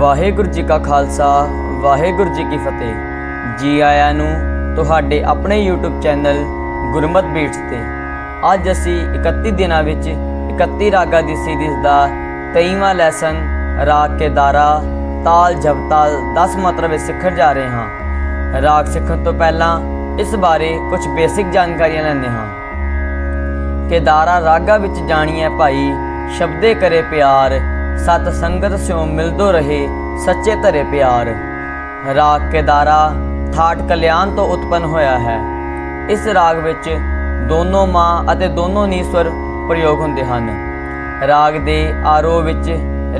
ਵਾਹਿਗੁਰੂ ਜੀ ਕਾ ਖਾਲਸਾ, ਵਾਹਿਗੁਰੂ ਜੀ ਕੀ ਫਤਿਹ। ਜੀ ਆਇਆਂ ਨੂੰ ਤੁਹਾਡੇ ਆਪਣੇ YouTube ਚੈਨਲ ਗੁਰਮਤ ਬੀਟਸ ਤੇ। ਅੱਜ ਅਸੀਂ 31 ਦਿਨਾਂ ਵਿੱਚ 31 ਰਾਗਾਂ ਦੀ ਸੀਰੀਜ਼ ਦਾ 23ਵਾਂ ਲੈਸਨ ਰਾਗ ਕੇਦਾਰਾ ਤਾਲ ਜਪਤਾਲ 10 ਮਤਲਬ ਵਿੱਚ ਸਿੱਖਣ ਜਾ ਰਹੇ ਹਾਂ। ਰਾਗ ਸਿੱਖਣ ਤੋਂ ਪਹਿਲਾਂ ਇਸ ਬਾਰੇ ਕੁਝ ਬੇਸਿਕ ਜਾਣਕਾਰੀਆਂ ਲੈਂਦੇ ਹਾਂ। ਕੇਦਾਰਾ ਰਾਗਾ ਵਿੱਚ ਜਾਣੀ ਹੈ ਭਾਈ, ਸ਼ਬਦੇ ਕਰੇ ਪਿਆਰ ਸਤ ਸੰਗਤ ਸਿਉ ਮਿਲਦੋ ਰਹੇ ਸੱਚੇ ਧਰੇ ਪਿਆਰ। ਰਾਗ ਕੇਦਾਰਾ ਥਾਟ ਕਲਿਆਣ ਤੋਂ ਉਤਪਨ ਹੋਇਆ ਹੈ। ਇਸ ਰਾਗ ਵਿੱਚ ਦੋਨੋਂ ਮਾਂ ਅਤੇ ਦੋਨੋਂ ਨੀ ਸਵਰ ਪ੍ਰਯੋਗ ਹੁੰਦੇ ਹਨ। ਰਾਗ ਦੇ ਆਰੋਹ ਵਿੱਚ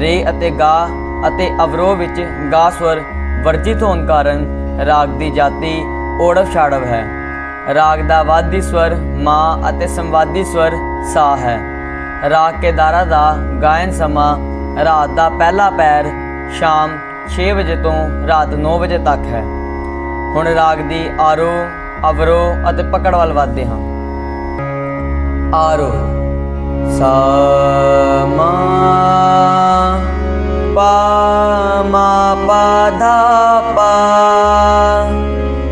ਰੇ ਅਤੇ ਗਾ ਅਤੇ ਅਵਰੋਹ ਵਿੱਚ ਗਾ ਸਵਰ ਵਰਜਿਤ ਹੋਣ ਕਾਰਨ ਰਾਗ ਦੀ ਜਾਤੀ ਓੜਵ ਛਾੜਵ ਹੈ। ਰਾਗ ਦਾ ਵਾਦੀ ਸਵਰ ਮਾਂ ਅਤੇ ਸੰਵਾਦੀ ਸਵਰ ਸਾ ਹੈ। ਰਾਗ ਕੇਦਾਰਾ ਦਾ ਗਾਇਨ ਸਮਾਂ ਰਾਤ ਦਾ ਪਹਿਲਾ ਪੈਰ ਸ਼ਾਮ 6 ਵਜੇ ਤੋਂ ਰਾਤ 9 ਵਜੇ ਤੱਕ ਹੈ। ਹੁਣ ਰਾਗ ਦੀ ਆਰੋ, ਅਵਰੋ ਅਤੇ ਪਕੜ ਵੱਲ ਵਧਦੇ ਹਾਂ। ਆਰੋ। ਸਾ ਮਾ ਪਾ ਮਾ ਪਾ। ਧਾ ਪਾ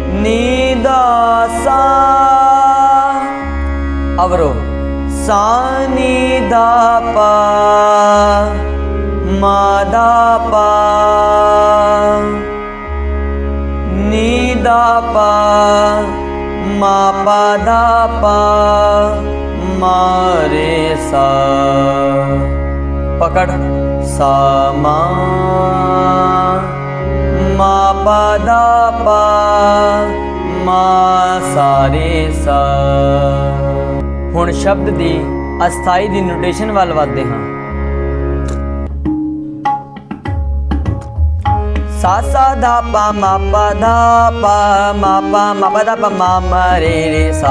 ਨੀ ਦਾ ਸਾ। ਅਵਰੋ। ਸਾ ਨੀ ਦਾ ਪਾ। ਦਾ ਪਾ। ਨੀ ਦਾ ਪਾ। ਮਾ ਪਾ ਦਾ ਪਾ। ਮਾਰੇ ਸਾ। ਪਕੜ। ਸਾ ਮਾ। ਮਾ ਪਾ ਦਾ ਪਾ। ਮਾ ਸਾਰੇ ਸਾ। ਹੁਣ ਸ਼ਬਦ ਦੀ ਅਸਥਾਈ ਦੀ ਨੋਟੇਸ਼ਨ ਵੱਲ ਵਧਦੇ ਹਾਂ। ਸਾ ਸਾ ਧਾ ਪਾ ਮਾ ਪਾ ਧਾ ਪਾ ਮਾ ਪਾ ਮਾ ਪਾ ਧਾ ਪਾ ਮਾ ਮਾ ਰੇ ਰੇ ਸਾ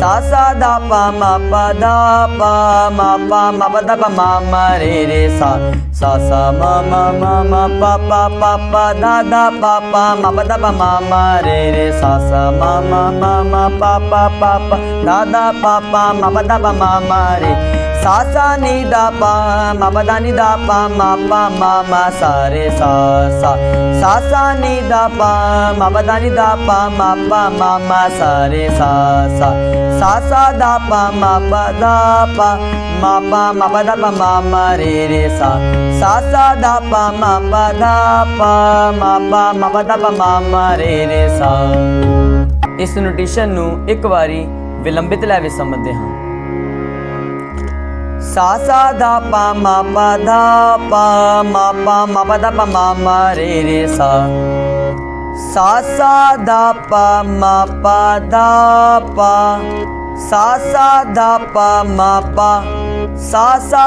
ਸਾ ਸਾ ਧਾ ਪਾ ਮਾ ਪਾ ਧਾ ਪਾ ਮਾ ਪਾ ਮਾ ਪਾ ਧਾ ਪਾ ਮਾ ਮਾ ਰੇ ਰੇ ਸਾ ਸਾ ਸਾ ਮਾ ਮਾ ਮਾ ਮਾ ਪਾ ਪਾ ਪਾ ਪਾ ਧਾ ਧਾ ਪਾ ਪਾ ਮਾ ਪਾ ਧਾ ਪਾ ਮਾ ਮਾ ਰੇ ਰੇ ਸਾ ਸਾ ਮਾ ਮਾ ਮਾ ਮਾ ਪਾ ਪਾ ਪਾ ਪਾ ਧਾ ਧਾ ਪਾ ਪਾ ਮਾ ਪਾ ਧਾ ਪਾ ਮਾ ਮਾ ਰੇ ਸਾ ਸਾ ਨੀ ਦਾ ਪਾ ਮਾ ਪਾ ਧਾ ਨੀ ਦਾ ਪਾ ਮਾ ਪਾ ਮਾ ਮਾ ਸਾ ਰੇ ਸਾ ਸਾ ਸਾ ਸਾ ਨੀ ਦਾ ਪਾ ਮਾ ਪਾ ਧਾ ਨੀ ਦਾ ਪਾ ਮਾ ਪਾ ਮਾ ਮਾ ਸਾ ਰੇ ਸਾ ਸਾ ਸਾ ਸਾ ਦਾ ਪਾ ਮਾ ਪਾ ਦਾ ਪਾ ਮਾ ਪਾ ਮਾ ਪਾ ਦਾ ਪਾ ਰੇ ਰੇ ਪਾ ਮਾ ਪਾ ਦਾ ਪਾ ਮਾ ਪਾ ਮਾ ਰੇ ਰੇ ਸਾ ਇਸ ਨੋਟੇਸ਼ਨ ਨੂੰ ਇੱਕ ਵਾਰੀ ਵਿਲੰਬਿਤ ਲੈ ਵਿੱਚ ਸਮਝਦੇ ਹਾਂ ਸਾ ਸਾ ਦਾ ਪਾ ਮਾ ਪਾ ਦਾ ਪਾ ਮਾ ਪਾ ਮਾ ਪਾ ਦਾ ਪਾ ਮਾ ਮਾ ਰੇ ਰੇ ਸਾ ਸਾ ਸਾ ਦਾ ਪਾ ਮਾ ਪਾ ਦਾ ਪਾ ਸਾ ਸਾ ਦਾ ਪਾ ਮਾ ਪਾ ਸਾ ਸਾ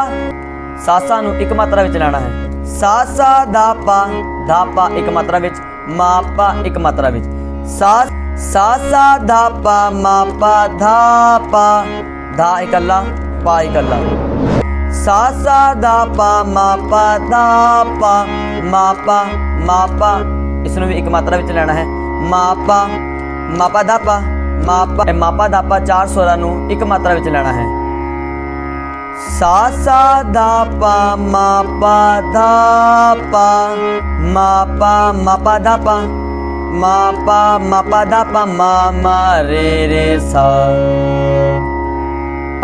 ਸਾ ਸਾ ਨੂੰ ਇੱਕ ਮਾਤਰਾ ਵਿੱਚ ਲੈਣਾ ਹੈ ਸਾ ਸਾ ਦਾ ਪਾ ਦਾ ਪਾ ਇੱਕ ਮਾਤਰਾ ਵਿੱਚ ਮਾ ਪਾ ਇੱਕ ਮਾਤਰਾ ਵਿੱਚ ਸਾ ਸਾ ਸਾ ਦਾ ਪਾ ਮਾ ਪਾ ਧਾ ਪਾ ਧਾ ਇਕੱਲਾ ਪਾ ਇਕੱਲਾ ਸਾ ਸਾ ਦਾ ਪਾ ਮਾ ਪਾ ਦਾ ਪਾ ਮਾ ਪਾ ਮਾ ਪਾ ਇਸ ਨੂੰ ਵੀ ਇੱਕ ਮਾਤਰਾ ਵਿੱਚ ਲੈਣਾ ਹੈ। ਮਾ ਪਾ ਮਾ ਪਾ ਦਾ ਪਾ ਮਾ ਪਾ ਮਾ ਪਾ ਦਾ ਪਾ ਚਾਰ ਸਵਰਾਂ ਨੂੰ ਇੱਕ ਮਾਤਰਾ ਵਿੱਚ ਲੈਣਾ ਹੈ। ਸਾ ਸਾ ਦਾ ਪਾ ਮਾ ਪਾ ਦਾ ਪਾ ਮਾ ਪਾ ਮਾ ਪਾ ਦਾ ਪਾ। ਮਾ ਪਾ ਮਾ ਪਾ ਦਾ ਪਾ ਮਾ ਮਾ ਰੇ ਰੇ, ਸਾ।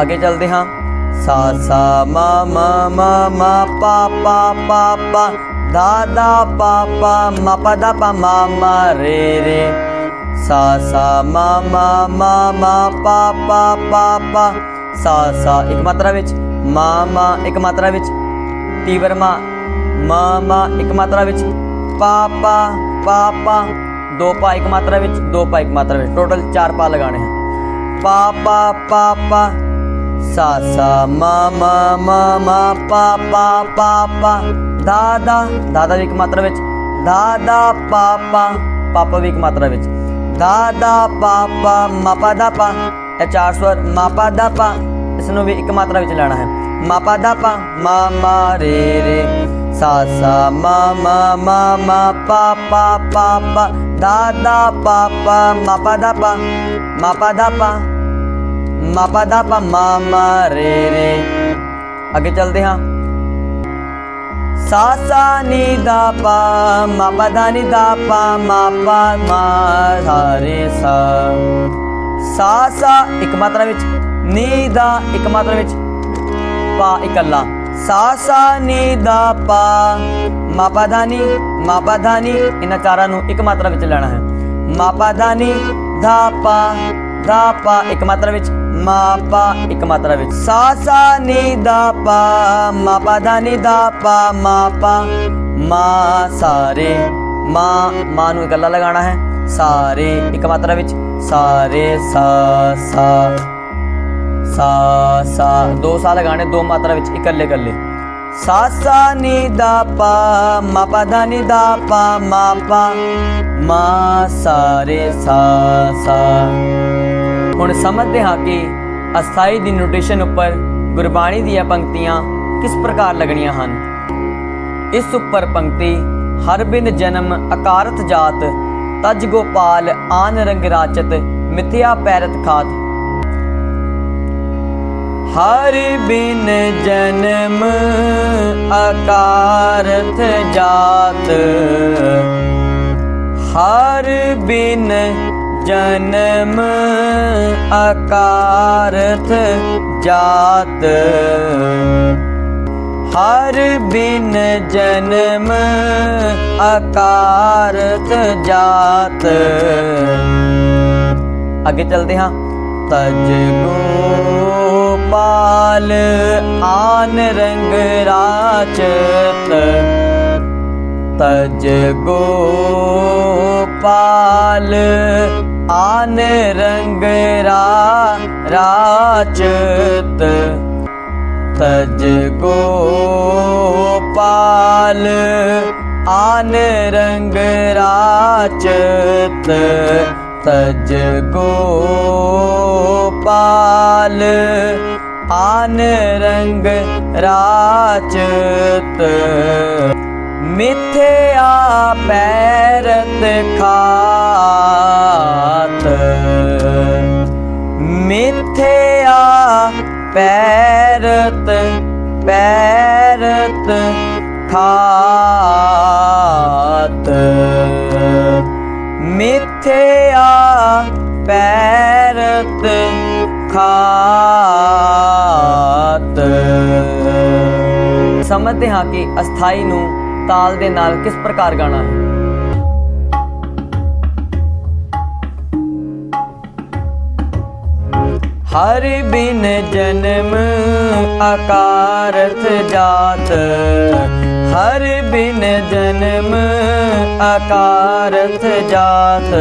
ਅੱਗੇ ਚੱਲਦੇ ਹਾਂ। ਸਾ ਸਾ ਮਾ ਮਾ ਮਾ ਮਾ ਪਾ ਪਾ ਪਾ ਪਾ ਦਾ ਦਾ ਪਾ ਪਾ ਮਾ ਪਾ ਦਾ ਪਾ ਮਾ ਮਾ ਰੇ ਰੇ ਸਾ ਸਾ ਮਾ ਮਾ ਮਾ ਮਾ ਪਾ ਪਾ ਪਾ ਪਾ ਸਾ ਸਾ ਇੱਕ ਮਾਤਰਾ ਵਿੱਚ ਮਾ ਮਾ ਇੱਕ ਮਾਤਰਾ ਵਿੱਚ ਤੀਵਰ ਮਾ ਮਾ ਮਾ ਇੱਕ ਮਾਤਰਾ ਵਿੱਚ ਪਾ ਪਾ ਪਾ ਪਾ ਦੋ ਪਾ ਇੱਕ ਮਾਤਰਾ ਵਿੱਚ ਦੋ ਪਾ ਇੱਕ ਮਾਤਰਾ ਵਿੱਚ ਟੋਟਲ ਚਾਰ ਪਾ ਲਗਾਣੇ ਹਨ ਪਾ ਪਾ ਪਾ ਪਾ ਸਾ ਸਾ ਮਾ ਮਾ ਮਾ ਮਾ ਪਾ ਪਾ ਪਾ ਪਾ। ਦਾ ਦਾ ਦਾ ਦਾ ਵੀ ਇੱਕ ਮਾਤਰਾ ਵਿੱਚ। ਦਾ ਦਾ ਪਾ ਪਾ ਪਾਪਾ ਵੀ ਇੱਕ ਮਾਤਰਾ ਵਿੱਚ। ਦਾ ਦਾ ਪਾ ਪਾ, ਮਾ ਦਾ ਪਾ। ਇਹ ਚਾਰ ਸਵਰ ਮਾ ਦਾ ਪਾ। ਇਸ ਨੂੰ ਵੀ ਇੱਕ ਮਾਤਰਾ ਵਿੱਚ ਲੈਣਾ ਹੈ। ਮਾਪਾ ਦਾ ਪਾ, ਮਾ ਮਾ ਰੇ ਰੇ। ਸਾ ਸਾ ਮਾ ਮਾ ਮਾ ਮਾ ਪਾ ਪਾ ਪਾ ਪਾ। ਦਾ ਦਾ ਪਾ ਪਾ, ਮਾ ਦਾ ਪਾ। ਮਾ ਦਾ ਪਾ। ਮਾਪਾ ਦਾ ਪਾ ਮਾ ਰੇ। ਰੇ ਅੱਗੇ ਚੱਲਦੇ ਹਾਂ। ਸਾ ਸਾ ਨੀ ਦਾ ਪਾ ਮਾ ਪਾ ਨੀ ਦਾ ਪਾ ਮਾ ਮਾ ਧਾ ਰੇ ਸਾ। ਸਾ ਸਾ ਇੱਕ ਮਾਤਰਾ ਵਿੱਚ, ਨੀ ਦਾ ਇੱਕ ਮਾਤਰਾ ਵਿੱਚ ਪਾ ਇਕੱਲਾ। ਸਾ ਸਾ ਨੀ ਦਾ ਪਾ, ਮਾਪਾ ਪਾ ਨੀ ਮਾ ਪਾ ਨੀ, ਇਹਨਾਂ ਚਾਰਾਂ ਨੂੰ ਇੱਕ ਮਾਤਰਾ ਵਿੱਚ ਲੈਣਾ ਹੈ। ਮਾਪਾ ਪਾ ਧਾ ਨੀ ਧਾ ਪਾ ਦਾ ਪਾ ਇੱਕ ਮਾਤਰਾ ਵਿੱਚ ਮਾ ਪਾ ਇੱਕ ਮਾਤਰਾ ਵਿੱਚ। ਸਾ ਸਾ ਨੀ ਦਾ ਪਾ ਮਾ ਪਾ ਧਾ ਨੀ ਦਾ ਪਾ ਮਾ ਪਾ ਮਾ ਸਾਰੇ। ਮਾ ਮਾ ਨੂੰ ਇਕੱਲਾ ਲਗਾਉਣਾ ਹੈ। ਸਾਰੇ, ਇੱਕ ਮਾਤਰਾ ਵਿੱਚ, ਸਾਰੇ ਸਾ ਸਾ ਸਾ ਸਾ। ਦੋ ਸਾ ਲਗਾਣੇ ਦੋ ਮਾਤਰਾ ਵਿੱਚ ਇਕੱਲੇ ਇਕੱਲੇ। ਸਾ ਸਾ ਨੀ ਦਾ ਪਾ ਮਾ ਪਾ ਧਾ ਨੀ ਦਾ ਪਾ ਮਾ ਪਾ ਮਾ ਸਾਰੇ, ਸਾ ਸਾ। ਹੁਣ ਸਮਝਦੇ ਹਾਂ ਕਿ ਅਸਥਾਈ ਦੀ ਨੋਟੇਸ਼ਨ ਉੱਪਰ ਗੁਰਬਾਣੀ ਦੀਆਂ ਪੰਕਤੀਆਂ ਕਿਸ ਪ੍ਰਕਾਰ ਲੱਗਣੀਆਂ ਹਨ। ਇਸ ਉੱਪਰ ਪੰਕਤੀ, ਹਰ ਜਨਮ ਅਕਾਰਤ ਜਾਤ, ਤਜ ਗੋਪਾਲ ਆਨ ਰੰਗ ਰਾਚਤ, ਮਿਥਿਆ ਪੈਰਤ ਖਾਤ। ਹਰ ਬਿਨ ਜਨਮ ਅਕਾਰਥ ਜਾਤ, ਹਰ ਬਿਨ ਜਨਮ ਅਕਾਰਥ ਜਾਤ। ਹਰ ਬਿਨ ਜਨਮ ਅਕਾਰਥ ਜਾਤ। ਅੱਗੇ ਚਲਦੇ ਹਾਂ। ਤਜ ਗੋਪਾਲ ਆਨ ਰੰਗ ਰਾਚਤ। ਤਜ ਗੋਪਾਲ ਆਨ ਰੰਗ ਰਾ, ਰਾਚਤ, ਤਜ ਗੋਪਾਲ। ਆਨ ਰੰਗ ਰਾਚਤ, ਤਜ ਗੋਪਾਲ। ਆਨ ਰੰਗ ਰਾਚਤ ਮਿਥਿਆ ਪੈਰਤ ਖਾਤ ਮਿਥਿਆ ਪੈਰਤ ਪੈਰਤ ਖਾਤ ਮਿਥਿਆ ਪੈਰਤ ਖਾਤ। ਸਮਝਦੇ ਹਾਂ ਕਿ ਅਸਥਾਈ ਨੂੰ ਤਾਲ ਦੇ ਨਾਲ ਕਿਸ ਪ੍ਰਕਾਰ ਗਾਣਾ ਹੈ? ਹਰ ਬਿਨ ਜਨਮ ਅਕਾਰਥ ਜਾਤ। ਹਰ ਬਿਨ ਜਨਮ ਅਕਾਰਥ ਜਾਤ।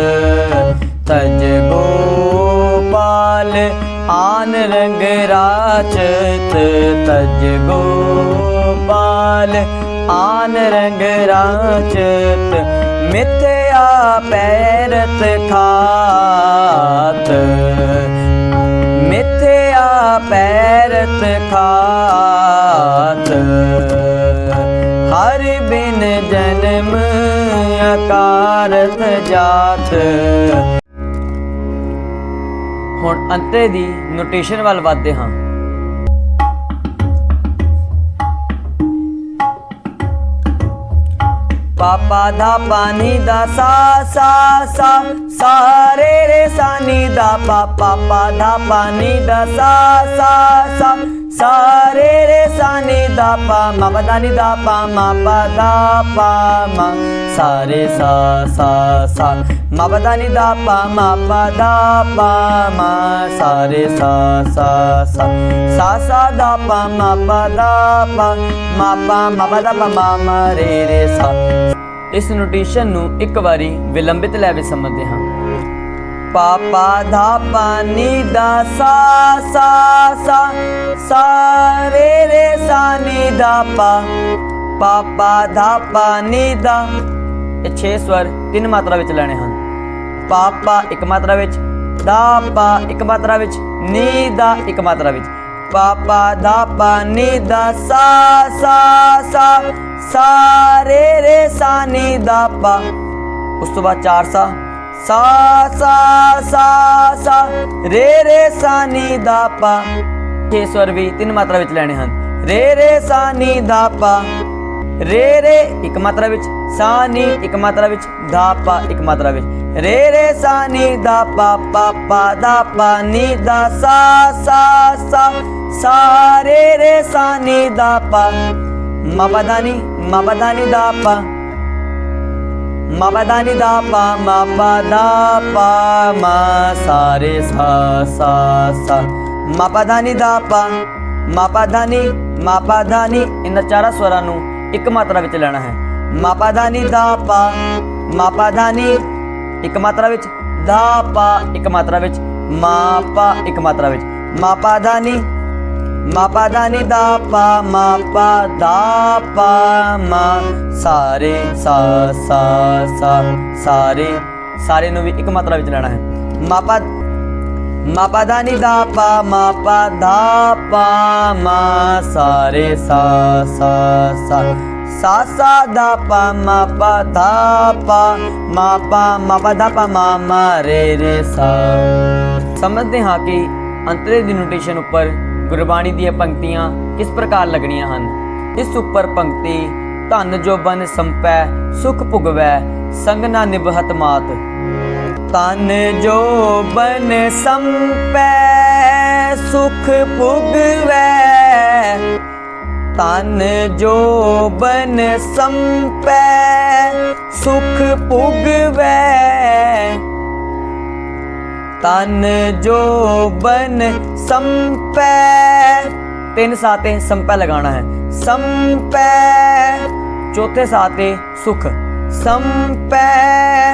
ਤਜ ਗੋਪਾਲ ਆਨ ਰੰਗ ਰਾਚਤ। ਤਜ ਗੋਪਾਲ ਆਨ ਰੰਗ ਰਾਚਤ। ਮਿਥਿਆ ਪੈਰਤ ਖਾਤ। ਪੈਰਤ ਖਾਤ ਹਰ ਬਿਨ ਜਨਮ ਅਕਾਰਤ ਜਾਤ। ਹੁਣ ਅੰਤੇ ਦੀ ਨੋਟੇਸ਼ਨ ਵੱਲ ਵਧਦੇ ਹਾਂ। ਪਾਪਾ ਦਾ ਪਾਣੀ ਦਾ ਸਾ ਸਾ ਸਾ ਸਾ ਰੇ ਰੇ ਸਾ ਨੀ ਦਾ ਪਾ ਪਾਪਾ ਦਾ ਪਾਣੀ ਦਾ ਸਾ ਸਾ ਸਾ ਸਾ ਰੇ ਰੇ ਸਾ ਨੀ ਦਾ ਪਾ ਮਾ ਪਾ ਦਾ ਨੀ ਦਾ ਪਾ ਮਾ ਪਾ ਦਾ ਪਾ ਮਾ ਸਾ ਦਾ ਨੀ ਦਾ ਪਾ ਮਾ ਦਾ ਪਾ ਮਾ ਸਾ ਰੇ ਸਾ ਸਾ ਸਾ ਸਾ ਸਾ ਦਾ ਪਾ ਮਾ ਦਾ ਪਾ ਮਾ ਪਾ ਪਾ ਮਾ ਰੇ ਰੇ ਸਾ ਇਸ ਨੋਟੇਸ਼ਨ ਨੂੰ ਇੱਕ ਵਾਰੀ ਵਿਲੰਬਿਤ ਲੈ ਵਿੱਚ ਸਮਝਦੇ ਹਾਂ ਪਾਪਾ ਧਾ ਪਾਨੀ ਦਾ ਸਾ ਸਾ ਸਾ ਸਾ ਰੇ ਰੇ ਸਾ ਨੀ ਦਾ ਪਾ ਪਾਪਾ ਧਾ ਪਾਨੀ ਦਾ ਇਹ 6 ਸਵਰ ਤਿੰਨ ਮਾਤਰਾ ਵਿੱਚ ਲੈਣੇ ਹਨ ਪਾਪਾ ਇੱਕ ਮਾਤਰਾ ਵਿੱਚ, ਦਾ ਪਾ ਇੱਕ ਮਾਤਰਾ ਵਿੱਚ, ਨੀ ਦਾ ਇੱਕ ਮਾਤਰਾ ਵਿੱਚ। ਪਾਪਾ, ਦਾ ਪਾ, ਨੀ ਦਾ, ਸਾ ਸਾ ਸਾ ਸਾ, ਰੇ ਰੇ, ਸਾ, ਨੀ ਦਾ ਪਾ। ਉਸ ਤੋਂ ਬਾਅਦ ਚਾਰ ਸਾ ਸਾ ਸਾ ਸਾ ਸਾ, ਰੇ ਰੇ, ਸਾ, ਨੀ ਦਾ ਪਾ। ਛੇ ਸਵਰ ਵੀ ਤਿੰਨ ਮਾਤਰਾ ਵਿੱਚ ਲੈਣੇ ਹਨ। ਰੇ ਰੇ, ਸਾ, ਨੀ ਦਾ ਪਾ। ਰੇ ਰੇ ਇੱਕ ਮਾਤਰਾ ਵਿੱਚ ਸਾ ਨੀ ਇੱਕ ਮਾਤਰਾ ਵਿੱਚ ਧਾ ਪਾ ਇੱਕ ਮਾਤਰਾ ਵਿੱਚ ਰੇ ਰੇ ਸਾ ਨੀ ਧਾ ਪਾ ਪਾ ਪਾ ਧਾ ਪਾ ਨੀ ਧਾ ਸਾ ਸਾ ਸਾ ਸਾ ਰੇ ਰੇ ਸਾ ਨੀ ਧਾ ਪਾ ਮਾ ਪਾ ਧਾ ਨੀ ਮਾ ਪਾ ਧਾ ਨੀ ਧਾ ਪਾ ਮਾ ਪਾ ਧਾ ਨੀ ਧਾ ਪਾ ਮਾ ਪਾ ਇੱਕ ਮਾਤਰਾ ਵਿੱਚ ਲੈਣਾ ਹੈ। ਮਾ ਪਾ ਨੀ ਧਾ ਪਾ। ਮਾ ਪਾ ਨੀ, ਇੱਕ ਮਾਤਰਾ ਵਿੱਚ। ਧਾ ਪਾ, ਇੱਕ ਮਾਤਰਾ ਵਿੱਚ। ਮਾ ਇੱਕ ਮਾਤਰਾ ਵਿੱਚ। ਮਾ ਪਾ ਨੀ ਮਾ ਪਾ ਨੀ ਧਾ ਪਾ। ਮਾ ਪਾ ਪਾ, ਮਾ। ਸਾਰੇ, ਸਾ ਸਾ ਸਾ, ਸਾਰੇ। ਸਾਰੇ ਨੂੰ ਵੀ ਇੱਕ ਮਾਤਰਾ ਵਿੱਚ ਲੈਣਾ ਹੈ। ਮਾਪਾ ਪਾ ਮਾ ਨੀ ਧਾ ਪਾ ਮਾ ਪਾ ਪਾ ਮਾ ਸਾਰੇ ਸਾ ਸਾ ਸਾ। ਸਾ ਸਾ ਧਾ ਪਾ ਮਾ ਪਾ ਪਾ ਮਾ ਪਾ ਮਾ ਪਾ ਧਾ ਰੇ ਰੇ, ਸਾ। ਸਮਝਦੇ ਹਾਂ ਕਿ ਅੰਤਰੇ ਦੀ ਨੋਟੇਸ਼ਨ ਉੱਪਰ ਗੁਰਬਾਣੀ ਦੀਆਂ ਪੰਕਤੀਆਂ ਕਿਸ ਪ੍ਰਕਾਰ ਲੱਗਣੀਆਂ ਹਨ? ਇਸ ਉੱਪਰ ਪੰਕਤੀ, ਧਨ ਜੋ ਬਨ ਸੰਪੈ, ਸੁਖ ਭੁਗਵੈ, ਸੰਗ ਨਾ ਨਿਭਤ ਮਾਤ। ਤਨ ਜੋ ਬਨ ਸੰਪੈ, ਸੁਖ ਭੁਗਵੈ। ਤਨ ਜੋ ਬਨ ਸੰਪੈ, ਸੁਖ ਭੁਗਵੈ। ਤਨ ਜੋ ਬਨ ਸੰਪੈ, ਤਿੰਨ ਸਾਤੇ ਸੰਪੈ ਲਗਾਣਾ ਹੈ। ਸੰਪੈ, ਚੌਥੇ ਸਾਤੇ ਸੁਖ। ਸੰਪੈ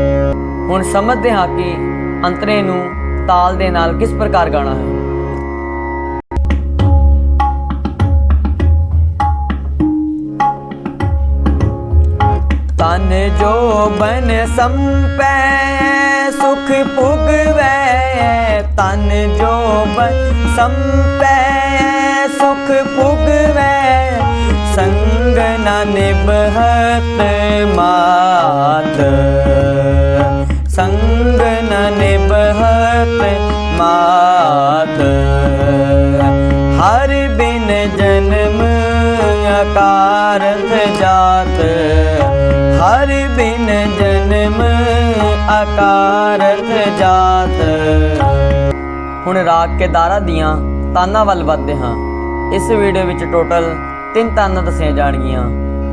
ਹੁਣ ਸਮਝਦੇ ਹਾਂ ਕਿ ਅੰਤਰੇ ਨੂੰ ਤਾਲ ਦੇ ਨਾਲ ਕਿਸ ਪ੍ਰਕਾਰ ਗਾਣਾ ਹੈ। ਤਨ ਜੋ ਬਨ ਸੰਪੈ, ਸੁਖ ਪੁਗਵੈ ਤਨ ਜੋ ਬਨ ਸੰਪੈ, ਸੁਖ ਪੁਗਵੈ ਸੰਗ ਨ ਨਿਭਤ ਮਾਤ। ਸੰਗ ਨ ਨਿਭਤ ਮਾਤ ਹਰ ਬਿਨ ਜਨਮ ਅਕਾਰਥ ਜਾਤ ਹਰ ਬਿਨ ਜਨਮ ਅਕਾਰਥ ਜਾਤ ਹੁਣ ਰਾਗ ਕੇਦਾਰਾ ਦੀਆਂ ਤਾਨਾਂ ਵੱਲ ਵੱਧਦੇ ਹਾਂ। ਇਸ ਵੀਡੀਓ ਵਿੱਚ ਟੋਟਲ ਤਿੰਨ ਤਾਨਾਂ ਦੱਸੀਆਂ ਜਾਣਗੀਆਂ।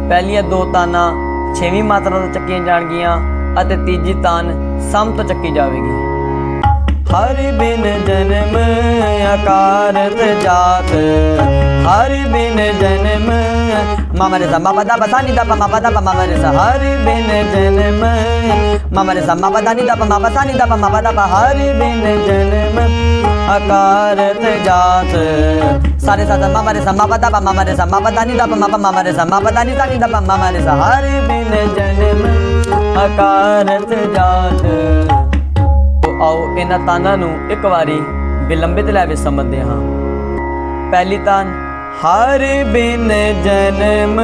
ਪਹਿਲੀਆਂ ਦੋ ਤਾਨਾਂ ਛੇਵੀਂ ਮਾਤਰਾ ਤੋਂ ਚੱਕੀਆਂ ਜਾਣਗੀਆਂ। ਅਤੇ ਤੀਜੀ ਤਾਨ ਸਮ ਤੋਂ ਚੱਕੀ ਜਾਵੇਗੀ। ਹਰ ਬਿਨ ਜਨਮ ਅਕਾਰਤ ਜਾਤ, ਹਰ ਬਿਨ ਜਨਮ ਮਾਮਾ ਰੇ ਸਾ ਮਾਪਾ ਦਾ ਪਸਾ ਨੀ ਦਾ ਪਾ ਮਾਪਾ ਦਾ ਪਾ ਮਾਮਾ ਰੇ ਸਾ ਹਰ ਬਿਨ ਜਨਮ, ਮਾਮਾ ਰੇ ਸਾ ਮਾਪਾ ਦਾ ਨੀ ਦਾ ਪਾ ਮਾਪਾ ਸਾ ਨੀ ਦਾ ਪਾ ਮਾਪਾ ਦਾ ਪਾ ਹਰ ਬਿਨ ਜਨਮ ਅਕਾਰਤ ਜਾਤ, ਸਾਰੇ ਸਾ ਦਾ ਮਾਮਾ ਰੇ ਸਾ ਮਾਪਾ ਦਾ ਪਾ ਮਾਮਾ ਰੇ ਸਾ ਮਾਪਾ ਦਾ ਨੀ ਦਾ ਪਾ ਮਾਪਾ ਮਾਮਾ ਰੇ ਸਾ ਮਾਪਾ ਦਾ ਨੀ ਦਾ ਨੀ ਦਾ ਪਾ ਮਾਮਾ ਰੇ ਸਾ ਹਰ ਬਿਨ ਜਨਮ ਅਕਾਰਤ ਜਾਤ। ਤੋ ਆਓ ਇਹਨਾਂ ਤਾਨਾਂ ਨੂੰ ਇੱਕ ਵਾਰੀ ਵਿਲੰਬਿਤ ਲੈ ਵਿੱਚ ਸਮਝਦੇ ਹਾਂ। ਪਹਿਲੀ ਤਾਨ, ਹਰ ਬਿਨ ਜਨਮ।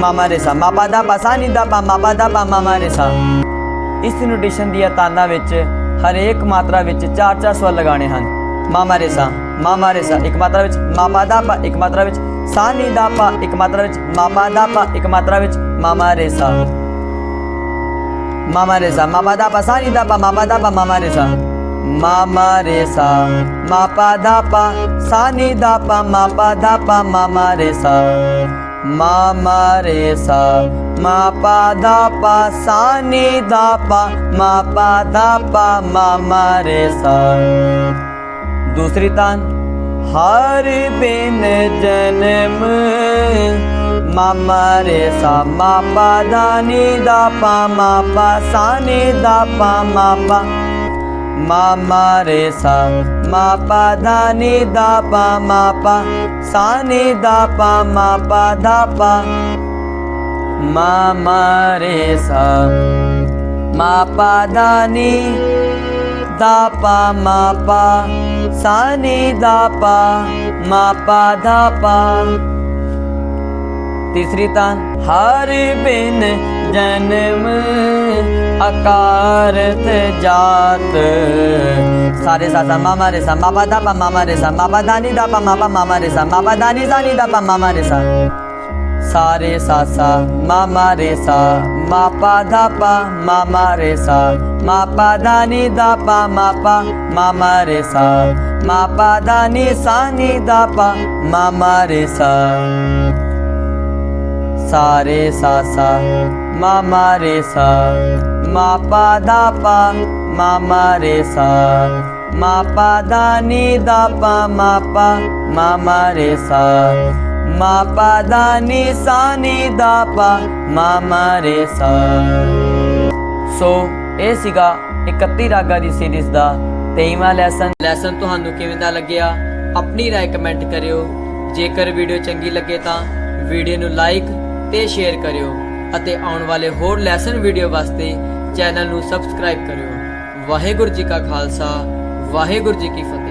ਮਾਮਾ ਰੇ ਸਾ ਮਾਪਾ ਦਾ ਪਸਾ ਨੀ ਦਾ ਪਾ ਮਾਪਾ ਦਾ ਪਾ ਮਾਮਾ ਰੇ ਸਾ ਇਸ ਨੋਟੇਸ਼ਨ ਦੀਆਂ ਤਾਨਾਂ ਵਿੱਚ ਹਰੇਕ ਮਾਤਰਾ ਵਿੱਚ ਚਾਰ ਚਾਰ ਸਵਰ ਲਗਾਉਣੇ ਹਨ। ਮਾਮਾ ਰੇ ਸਾ ਮਾਮਾ ਰੇ ਸਾ ਇੱਕ ਮਾਤਰਾ ਵਿੱਚ ਮਾਪਾ ਦਾ ਪਾ ਇੱਕ ਮਾਤਰਾ ਵਿੱਚ ਸਾ ਨੀ ਦਾ ਪਾ ਇੱਕ ਮਾਤਰਾ ਵਿੱਚ ਮਾਪਾ ਦਾ ਪਾ ਇੱਕ ਮਾਤਰਾ ਵਿੱਚ ਮਾਮਾ ਰੇ ਸਾ Mama Reza, Mama da pa, Sani da pa, Mama da pa, Mama Reza. Mama Reza, Mapa da pa, Sani da pa, Mapa da pa, Mama Reza. Mama Reza, Mapa da pa, Sani da pa, Mapa da pa, Mama Reza. दूसरी तान हर बिन जन्म mama re sa ma pa da ni da pa ma pa sa ni da pa ma pa mama re sa ma pa da ni da pa ma pa sa ni da pa ma pa da pa mama re sa ma pa da ni da pa ma pa sa ni da pa ma pa da pa ਤੀਸਰੀ ਤਾਨ ਹਰ ਬਿਨ ਜਨਮ ਅਕਾਰਤ ਜਾਤ। ਸਾਰੇ ਸਾਸਾ ਮਾਮਾ ਰੇ ਸਾ, ਮਾਪਾ ਦਾ ਪਾ ਮਾਮਾ ਰੇ ਸਾ, ਮਾਪਾ ਦਾਨੀ ਦਾ ਪਾ, ਮਾਪਾ ਮਾਮਾ ਰੇ ਸਾ, ਮਾਪਾ ਦਾਨੀ ਦਾਨੀ ਦਾ ਪਾ ਮਾਮਾ ਰੇ ਸਾ। ਸਾਰੇ ਸਾਸਾ ਮਾਮਾ ਰੇ ਸਾ, ਮਾਪਾ ਦਾ ਪਾ ਮਾਮਾ ਰੇ ਸਾ, ਮਾਪਾ ਦਾਨੀ ਦਾ ਪਾ ਮਾਪਾ ਮਾਮਾ ਰੇ ਸਾ, ਮਾਪਾ ਦਾਨੀ ਸਾਨੀ ਦਾ ਪਾ ਮਾਮਾ ਰੇ ਸਾ। ਸਾਰੇ ਸਾਸਾ, ਮਾਮਾ ਰੇ ਸਾ, ਮਾਪਾ ਦਾ ਪਾ ਮਾਮਾ ਰੇ ਸਾ, ਮਾਪਾ ਦਾ ਨੀ ਦਾ ਪਾ ਮਾਪਾ ਮਾਮਾ ਰੇ ਸਾ, ਮਾਪਾ ਦਾ ਨੀ ਸਾ ਨੀ ਦਾ ਪਾ ਮਾਮਾ ਰੇ ਸਾ। ਸੋ ਇਹ ਸੀਗਾ 31 ਰਾਗਾਂ ਦੀ ਸੀਰੀਜ਼ ਦਾ 23ਵਾਂ ਲੈਸਨ ਲੈਸਨ ਤੁਹਾਨੂੰ ਕਿਵੇਂ ਦਾ ਲੱਗਿਆ? ਆਪਣੀ ਰਾਏ ਕਮੈਂਟ ਕਰਿਓ। ਜੇਕਰ ਵੀਡੀਓ ਚੰਗੀ ਲੱਗੇ ਤਾਂ ਵੀਡੀਓ ਨੂੰ ਲਾਈਕ ਤੇ ਸ਼ੇਅਰ ਕਰਿਓ ਅਤੇ ਆਉਣ ਵਾਲੇ ਹੋਰ ਲੈਸਨ ਵੀਡੀਓ ਵਾਸਤੇ ਚੈਨਲ ਨੂੰ ਸਬਸਕ੍ਰਾਈਬ ਕਰਿਓ। ਵਾਹਿਗੁਰੂ ਜੀ ਕਾ ਖਾਲਸਾ, ਵਾਹਿਗੁਰੂ ਜੀ ਕੀ ਫਤਿਹ।